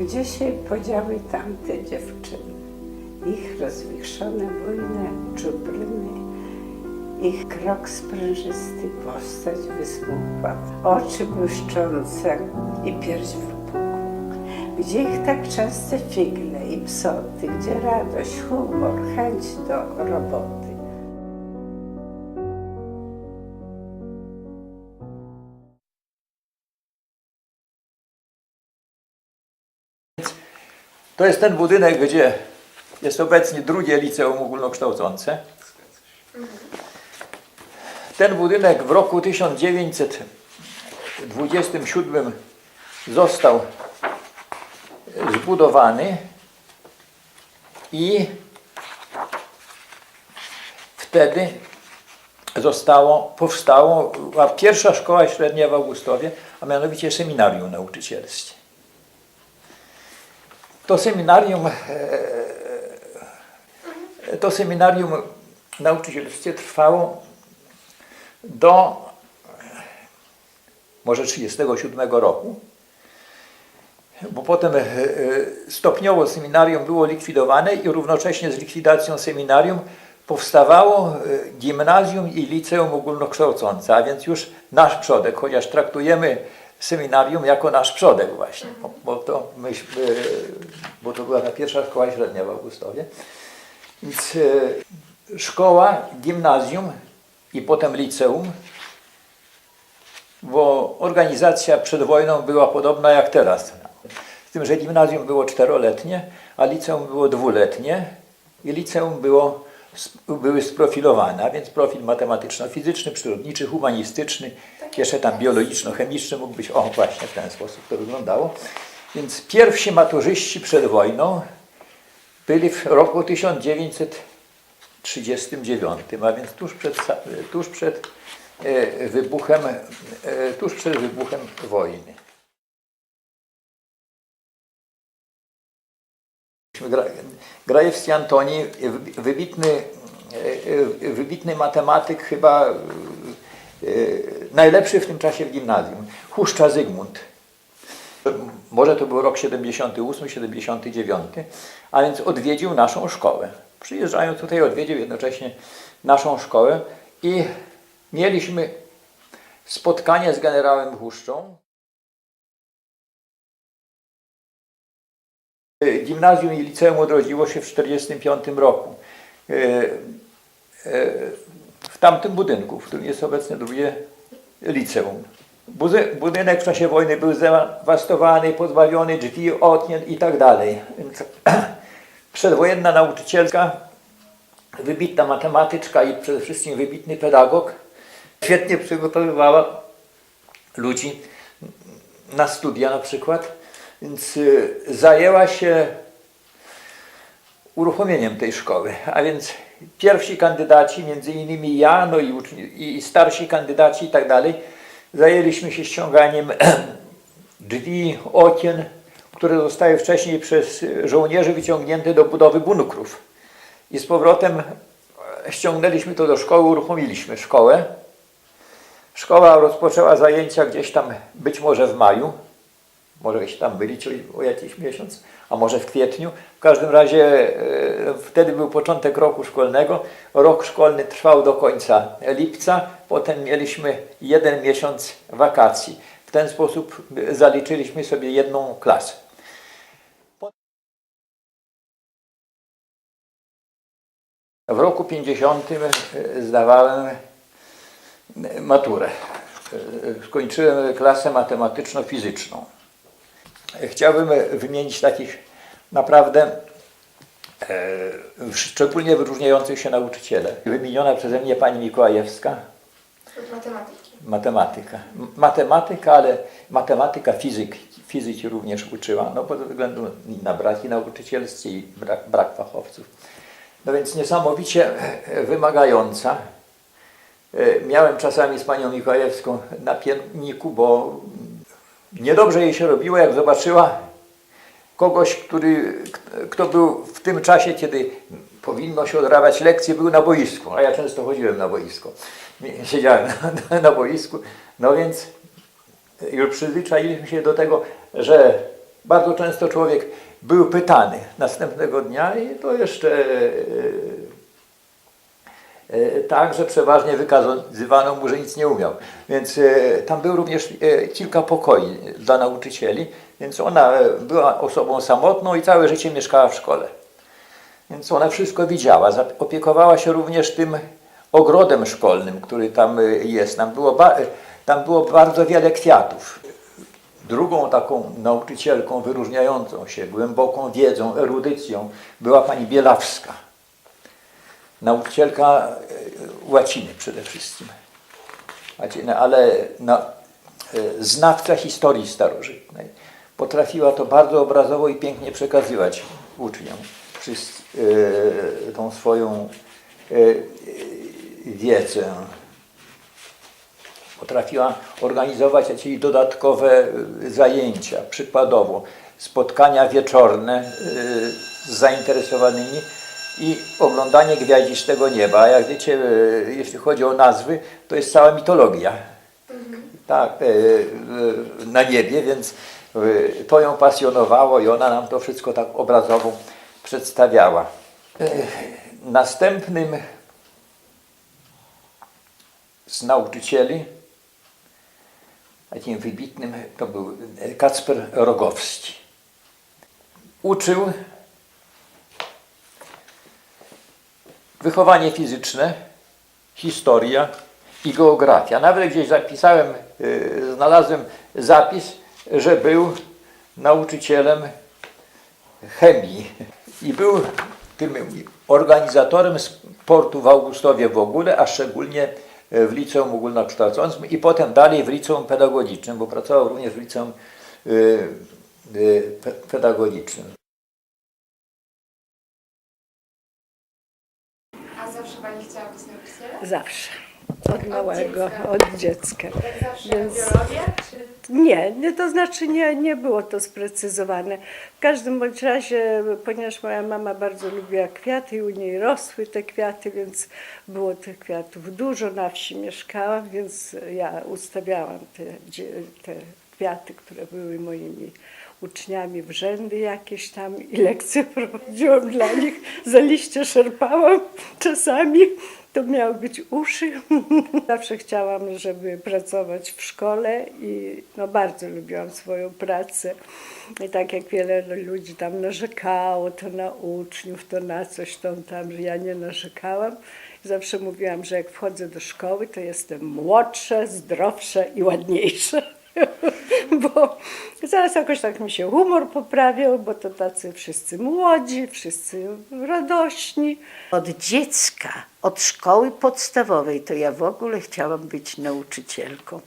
Gdzie się podziały tamte dziewczyny? Ich rozwichrzone bujne czupryny, ich krok sprężysty, postać wysmukła, oczy błyszczące i pierś wypukła. Gdzie ich tak częste figle i psoty, gdzie radość, humor, chęć do roboty. To jest ten budynek, gdzie jest obecnie drugie liceum ogólnokształcące. Ten budynek w roku 1927 został zbudowany i wtedy zostało, powstało pierwsza szkoła średnia w Augustowie, a mianowicie seminarium nauczycielskie. To seminarium, e, to seminarium nauczycielskie trwało do może 1937 roku, bo potem e, stopniowo seminarium było likwidowane i równocześnie z likwidacją seminarium powstawało e, gimnazjum i liceum ogólnokształcące, a więc już nasz przodek, chociaż traktujemy seminarium jako nasz przodek właśnie, bo, to, bo to była ta pierwsza szkoła średnia w Augustowie. Więc e, szkoła, gimnazjum i potem liceum, bo organizacja przed wojną była podobna jak teraz. Z tym, że gimnazjum było czteroletnie, a liceum było dwuletnie i liceum było, były sprofilowane, a więc profil matematyczno-fizyczny, przyrodniczy, humanistyczny, jeszcze tam biologiczno-chemiczny mógł być, o właśnie w ten sposób to wyglądało. Więc pierwsi maturzyści przed wojną byli w roku 1939, a więc tuż przed, tuż przed e, wybuchem, e, tuż przed wybuchem wojny. Gra- Grajewski Antoni, wy- wybitny, e, wybitny matematyk, chyba najlepszy w tym czasie w gimnazjum. Huszcza Zygmunt. Może to był rok 78, 79, a więc odwiedził naszą szkołę. Przyjeżdżając tutaj odwiedził jednocześnie naszą szkołę i mieliśmy spotkanie z generałem Huszczą. Gimnazjum i liceum odrodziło się w 1945 roku. W tamtym budynku, w którym jest obecne drugie liceum. Budynek w czasie wojny był zdewastowany, pozbawiony drzwi, okien i tak dalej. Więc Przedwojenna nauczycielka, wybitna matematyczka i przede wszystkim wybitny pedagog, świetnie przygotowywała ludzi na studia na przykład, więc y, zajęła się uruchomieniem tej szkoły. A więc pierwsi kandydaci, między innymi ja, no i, i starsi kandydaci i tak dalej, zajęliśmy się ściąganiem drzwi, okien, które zostały wcześniej przez żołnierzy wyciągnięte do budowy bunkrów. I z powrotem e, ściągnęliśmy to do szkoły, uruchomiliśmy szkołę. Szkoła rozpoczęła zajęcia gdzieś tam, być może w maju, może się tam byli o jakiś miesiąc, a może w kwietniu. W każdym razie e, wtedy był początek roku szkolnego. Rok szkolny trwał do końca lipca, potem mieliśmy jeden miesiąc wakacji. W ten sposób e, zaliczyliśmy sobie jedną klasę. W roku 50 e, zdawałem maturę. Skończyłem klasę matematyczno-fizyczną. Chciałbym wymienić takich naprawdę e, szczególnie wyróżniających się nauczyciele. Wymieniona przeze mnie pani Mikołajewska, Od matematyki. matematyka. Matematyka, ale matematyka, fizyk, fizyki również uczyła, no ze względu na braki nauczycielskie i brak, brak fachowców. No więc niesamowicie e, wymagająca. E, Miałem czasami z panią Mikołajewską na pierniku, bo niedobrze jej się robiło, jak zobaczyła kogoś, który, kto był w tym czasie, kiedy powinno się odrabiać lekcje, był na boisku, a ja często chodziłem na boisko. Siedziałem na, na boisku, no więc już przyzwyczailiśmy się do tego, że bardzo często człowiek był pytany następnego dnia i to jeszcze e, tak, że przeważnie wykazywano mu, że nic nie umiał. Więc e, tam było również e, kilka pokoi dla nauczycieli, więc ona e, była osobą samotną i całe życie mieszkała w szkole. Więc ona wszystko widziała. Opiekowała się również tym ogrodem szkolnym, który tam e, jest. Tam było, e, tam było bardzo wiele kwiatów. Drugą taką nauczycielką wyróżniającą się głęboką wiedzą, erudycją była pani Bielawska. Nauczycielka e, łaciny przede wszystkim. Łaciny, ale na, e, znawca historii starożytnej. Potrafiła to bardzo obrazowo i pięknie przekazywać uczniom wszyscy, e, tą swoją e, wiedzę. Potrafiła organizować jakieś dodatkowe y, zajęcia, przykładowo spotkania wieczorne y, z zainteresowanymi i oglądanie gwiaździstego nieba. Jak wiecie, y, jeśli chodzi o nazwy, to jest cała mitologia. Tak, y, y, na niebie, więc to ją pasjonowało i ona nam to wszystko tak obrazowo przedstawiała. Następnym z nauczycieli, takim wybitnym, to był Kacper Rogowski. Uczył wychowanie fizyczne, historia i geografia. Nawet gdzieś zapisałem, y, znalazłem zapis, że był nauczycielem chemii i był tym organizatorem sportu w Augustowie w ogóle, a szczególnie w liceum ogólnokształcącym i potem dalej w liceum pedagogicznym, bo pracował również w liceum y, y, pe- pedagogicznym. Zawsze. Od małego, dziecka. od dziecka. Zawsze Więc- biologia? Czy... Nie, nie, to znaczy nie, nie było to sprecyzowane. W każdym bądź razie, ponieważ moja mama bardzo lubiła kwiaty i u niej rosły te kwiaty, więc było tych kwiatów dużo. Na wsi mieszkałam, więc ja ustawiałam te, te kwiaty, które były moimi uczniami w rzędy jakieś tam i lekcje prowadziłam dla nich. Za liście szarpałam czasami. To miały być uszy. Zawsze chciałam, żeby pracować w szkole i no, bardzo lubiłam swoją pracę. I tak jak wiele ludzi tam narzekało, to na uczniów, to na coś tam, tam, że ja nie narzekałam. Zawsze mówiłam, że jak wchodzę do szkoły, to jestem młodsza, zdrowsza i ładniejsza. bo zaraz jakoś tak mi się humor poprawiał, bo to tacy wszyscy młodzi, wszyscy radośni. Od dziecka, od szkoły podstawowej, to ja w ogóle chciałam być nauczycielką.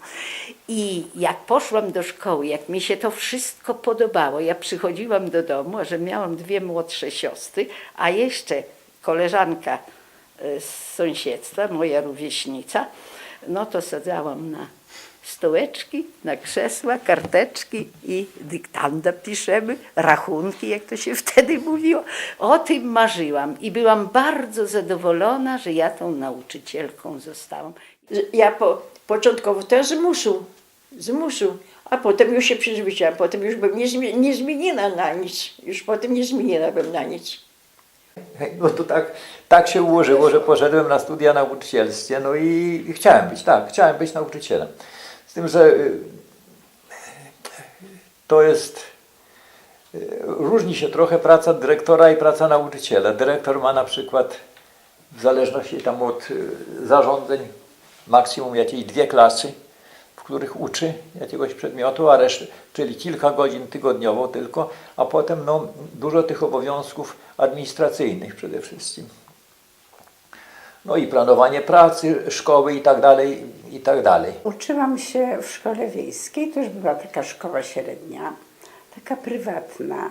I jak poszłam do szkoły, jak mi się to wszystko podobało, ja przychodziłam do domu, a że miałam dwie młodsze siostry, a jeszcze koleżanka e, z sąsiedztwa, moja rówieśnica, no to sadzałam na stołeczki, na krzesła, karteczki i dyktanda piszemy, rachunki, jak to się wtedy mówiło. O tym marzyłam i byłam bardzo zadowolona, że ja tą nauczycielką zostałam. Ja po, początkowo też z muszu, z muszu, a potem już się przyzwyczaiłam, potem już bym nie, nie zmieniona na nic, już potem nie zmieniona bym na nic. No to tak, tak się ułożyło, że poszedłem na studia nauczycielskie, no i, i chciałem być, tak, chciałem być nauczycielem. Z tym, że y, to jest, y, różni się trochę praca dyrektora i praca nauczyciela. Dyrektor ma na przykład, w zależności tam od y, zarządzeń, maksimum jakieś dwie klasy, w których uczy jakiegoś przedmiotu, a resztę, czyli kilka godzin tygodniowo tylko, a potem no, dużo tych obowiązków administracyjnych przede wszystkim. No i planowanie pracy, szkoły i tak dalej, i tak dalej. Uczyłam się w szkole wiejskiej, to już była taka szkoła średnia, taka prywatna,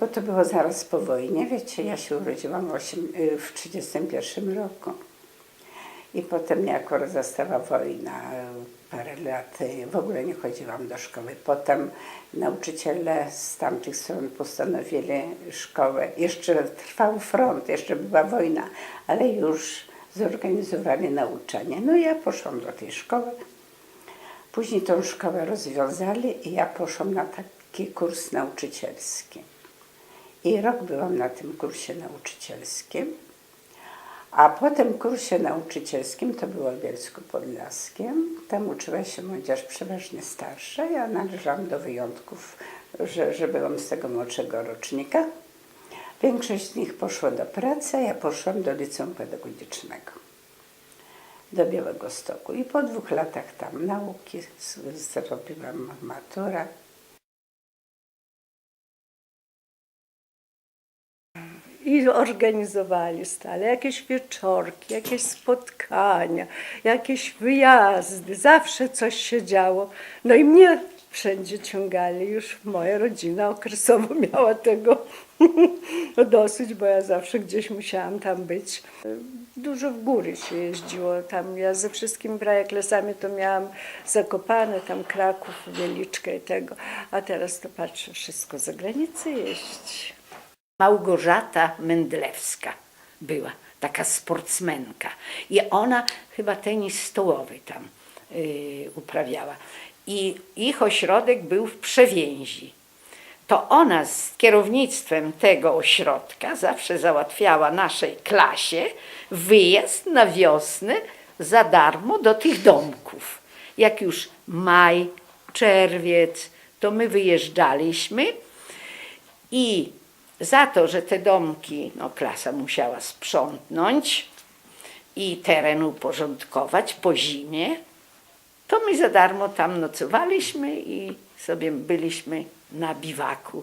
bo to było zaraz po wojnie, wiecie, ja się urodziłam w, osiem- y, w 1931 roku. I potem mnie akurat wojna, parę lat, y, w ogóle nie chodziłam do szkoły. Potem nauczyciele z tamtych stron postanowili szkołę. Jeszcze trwał front, jeszcze była wojna, ale już zorganizowali nauczanie. No ja poszłam do tej szkoły. Później tą szkołę rozwiązali i ja poszłam na taki kurs nauczycielski. I rok byłam na tym kursie nauczycielskim. A po tym kursie nauczycielskim, to było w Bielsku Podlaskim, tam uczyła się młodzież przeważnie starsza. Ja należałam do wyjątków, że, że byłam z tego młodszego rocznika. Większość z nich poszło do pracy, a ja poszłam do liceum pedagogicznego, do Białego Stoku. I po dwóch latach tam nauki zrobiłam maturę. I organizowali stale jakieś wieczorki, jakieś spotkania, jakieś wyjazdy. Zawsze coś się działo. No i mnie wszędzie ciągali. Już moja rodzina okresowo miała tego dosyć, bo ja zawsze gdzieś musiałam tam być. Dużo w góry się jeździło. Tam ja ze wszystkimi brajaklesami to miałam zakopane, tam Kraków, Wieliczkę i tego. A teraz to patrzę, wszystko za granicę jeździ. Małgorzata Mendlewska była, taka sportsmenka. I ona chyba tenis stołowy tam y, uprawiała. I ich ośrodek był w Przewięzi. To ona z kierownictwem tego ośrodka zawsze załatwiała naszej klasie wyjazd na wiosnę za darmo do tych domków. Jak już maj, czerwiec, to my wyjeżdżaliśmy i za to, że te domki no, klasa musiała sprzątnąć i teren uporządkować po zimie, to my za darmo tam nocowaliśmy i sobie byliśmy na biwaku.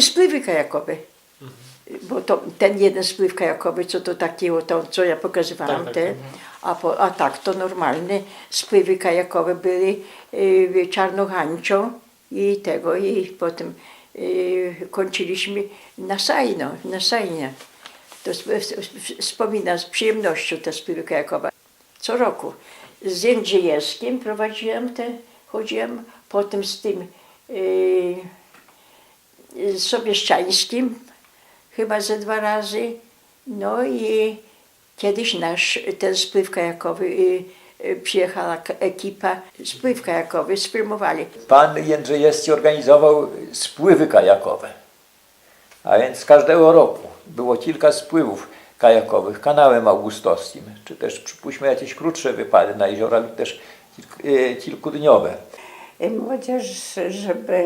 Spływy kajakowe. Bo to, ten jeden spływ kajakowy, co to takiego, to co ja pokazywałam, te, a, po, a tak, to normalne spływy kajakowe były y, czarnochańczą i tego, i potem y, kończyliśmy na sajno, na sajnie. To sp- sp- sp- wspominam z przyjemnością te spływy kajakowe. Co roku. Z Jędrzejewskim prowadziłam te, chodziłam, potem z tym y, z Sobieszczańskim chyba ze dwa razy. No i kiedyś nasz ten spływ kajakowy y, y, przyjechała k- ekipa, spływ kajakowy sfilmowali. Pan Jędrzejewski organizował spływy kajakowe. A więc każdego roku było kilka spływów kajakowych kanałem augustowskim, czy też przypuśćmy jakieś krótsze wypady na jeziora lub też e, kilkudniowe. I młodzież, żeby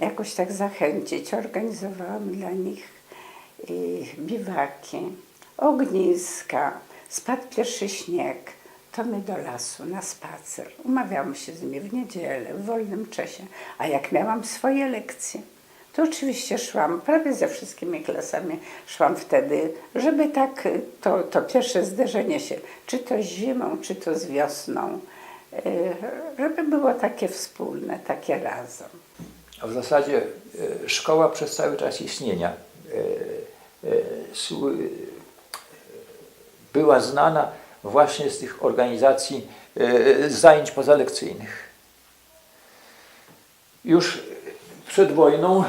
jakoś tak zachęcić, organizowałam dla nich biwaki, ogniska, spadł pierwszy śnieg, to my do lasu na spacer. Umawiałam się z nimi w niedzielę, w wolnym czasie. A jak miałam swoje lekcje, to oczywiście szłam, prawie ze wszystkimi klasami szłam wtedy, żeby tak y, to, to pierwsze zderzenie się, czy to z zimą, czy to z wiosną, y, żeby było takie wspólne, takie razem. A w zasadzie e, szkoła przez cały czas istnienia była znana właśnie z tych organizacji e, zajęć pozalekcyjnych. Już przed wojną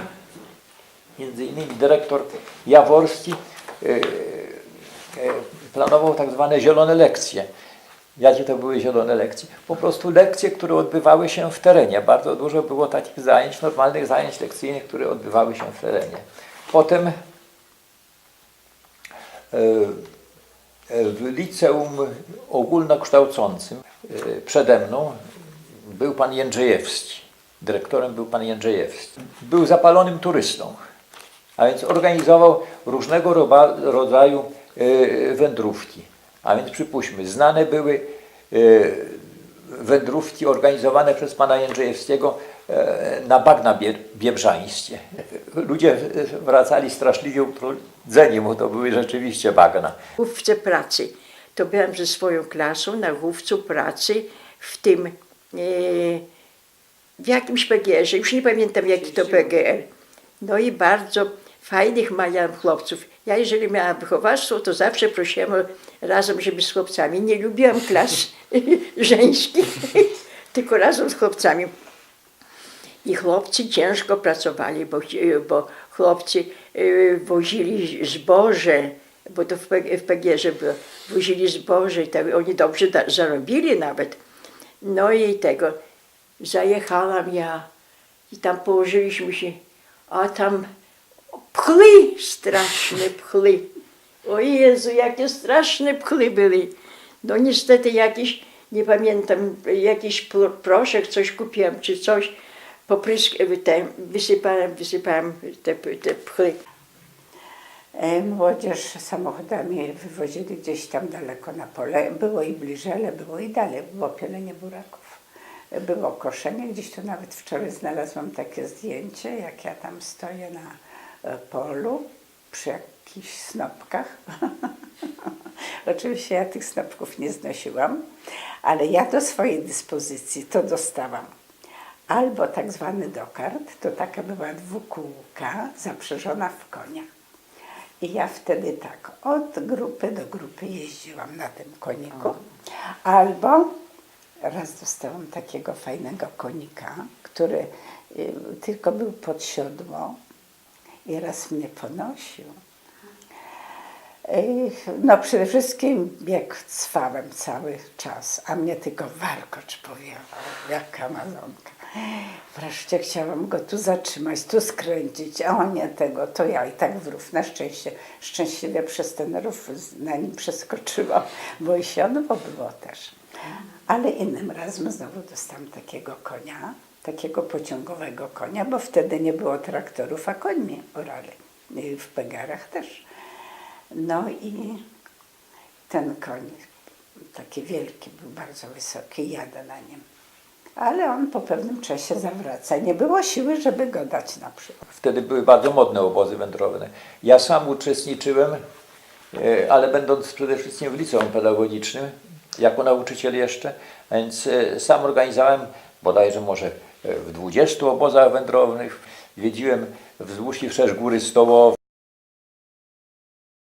między innymi dyrektor Jaworski e, e, planował tak zwane zielone lekcje. Jakie to były zielone lekcje? Po prostu lekcje, które odbywały się w terenie. Bardzo dużo było takich zajęć, normalnych zajęć lekcyjnych, które odbywały się w terenie. Potem w liceum ogólnokształcącym e, przede mną był pan Jędrzejewski. Dyrektorem był pan Jędrzejewski. Był zapalonym turystą, a więc organizował różnego rodzaju e, wędrówki. A więc przypuśćmy, znane były e, wędrówki organizowane przez pana Jędrzejewskiego na bagna bie- biebrzańskie. Ludzie wracali straszliwie utrudzeni, bo to były rzeczywiście bagna. główce pracy. To byłam ze swoją klasą na główcu pracy w tym, e, w jakimś PGR-ze, już nie pamiętam jaki to PGR. No i bardzo fajnych miałam chłopców. Ja jeżeli miałam wychowawstwo, to zawsze prosiłam o- razem, żeby z chłopcami. Nie lubiłam klas żeńskich, tylko razem z chłopcami. I chłopcy ciężko pracowali, bo, bo chłopcy y, wozili zboże, bo to w, P- w PGR-ze było, wozili zboże i tak, oni dobrze da, zarobili nawet. No i tego. Zajechałam ja i tam położyliśmy się, a tam pchli, straszne pchli. O Jezu, jakie straszne pchli byli. No niestety jakiś, nie pamiętam, jakiś pro- proszek, coś kupiłam czy coś, poprysk, te, wysypałem, wysypałem te, te pchli. E, Młodzież samochodami wywozili gdzieś tam daleko na pole. Było i bliżej, ale było i dalej. Było pielenie buraków. E, Było koszenie. Gdzieś tu nawet wczoraj znalazłam takie zdjęcie, jak ja tam stoję na e, polu przy jakichś snopkach. Oczywiście ja tych snopków nie znosiłam, ale ja do swojej dyspozycji to dostałam. Albo tak zwany dokard, to taka była dwukółka zaprzężona w konia. I ja wtedy tak, od grupy do grupy jeździłam na tym koniku. Albo raz dostałam takiego fajnego konika, który y, tylko był pod siodło i raz mnie ponosił. No przede wszystkim bieg cwałem cały czas, a mnie tylko warkocz powiewał, jak amazonka. Wreszcie chciałam go tu zatrzymać, tu skręcić, a on nie tego, to ja i tak w rów. Na szczęście, szczęśliwie przez ten rów na nim przeskoczyłam, bo i siodło było też. Ale innym razem znowu dostałam takiego konia, takiego pociągowego konia, bo wtedy nie było traktorów, a końmi orali. I w Pegarach też. No i ten koń, taki wielki, był bardzo wysoki, jadę na nim. Ale on po pewnym czasie zawraca. Nie było siły, żeby go dać na przykład. Wtedy były bardzo modne obozy wędrowne. Ja sam uczestniczyłem, e, ale będąc przede wszystkim w liceum pedagogicznym, jako nauczyciel jeszcze, więc e, sam organizowałem bodajże może e, w 20 obozach wędrownych. Wiedziłem wzdłuż i wszerz góry stołowe.